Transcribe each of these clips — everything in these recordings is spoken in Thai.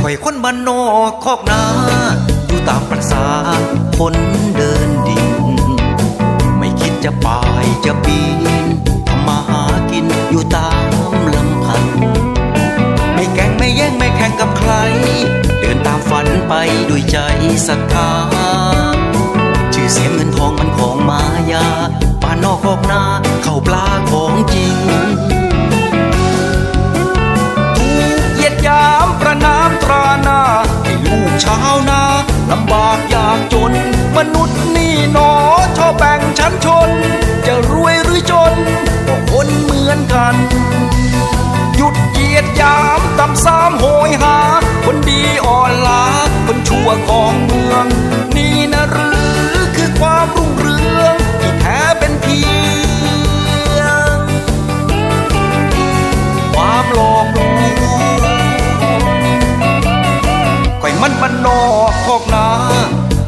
ข่อยคนบ้านนอกคอกนาอยู่ตามประษาคนเดินดิน ไม่คิดจะปายจะปี ศรัทธา ชื่อเสียงเงินทองมันของมายาบ้านนอกคอกนาเข้าปลาของจริงถูกเหยียดยามประนามตราหน้าให้ลูกชาวนาลำบากยากจน มนุษย์นี่หนอชอบแบ่งชั้นชน จะรวยหรือจนก็คนเหมือนกันหยุดเหยียดยามตำสามโหยหา คนดีอ่อนล้า ทั่วของเมือง นี่นะหรือคือความรุ่งเรืองที่แท้เป็นเพียง ความหลอกลวงก่อยมันมันนอกคอกนา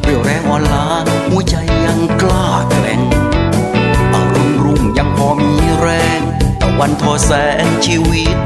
เรี่ยวแรงอ่อนล้าหัวใจยังกล้าแกร่งอารมณ์รุ่งยังพอมีแรงตะวันทอแสงชีวิต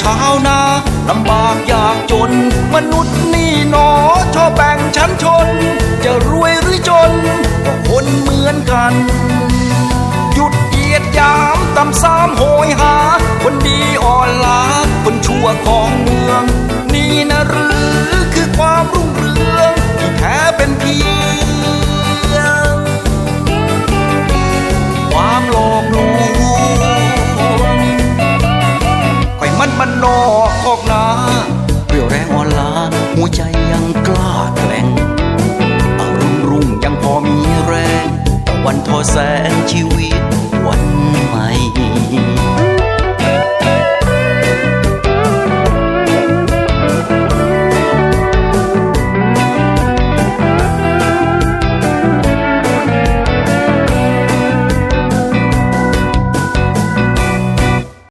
ชาวนาลำบากยากจน มนุษย์นี่หนอชอบแบ่งชั้นชน จะรวยหรือจนก็คนเหมือนกัน หยุดเอียดยามตำสามโหยหา คนดีอ่อนล้าคนชั่วขอ ข่อยมันมันนอกคอกนาเรี่ยวแรงอ่อนล้าหัวใจยังกล้าแกร่งอารมณ์รุ่งยังพอมีแรงตะวันทอแสงชีวิต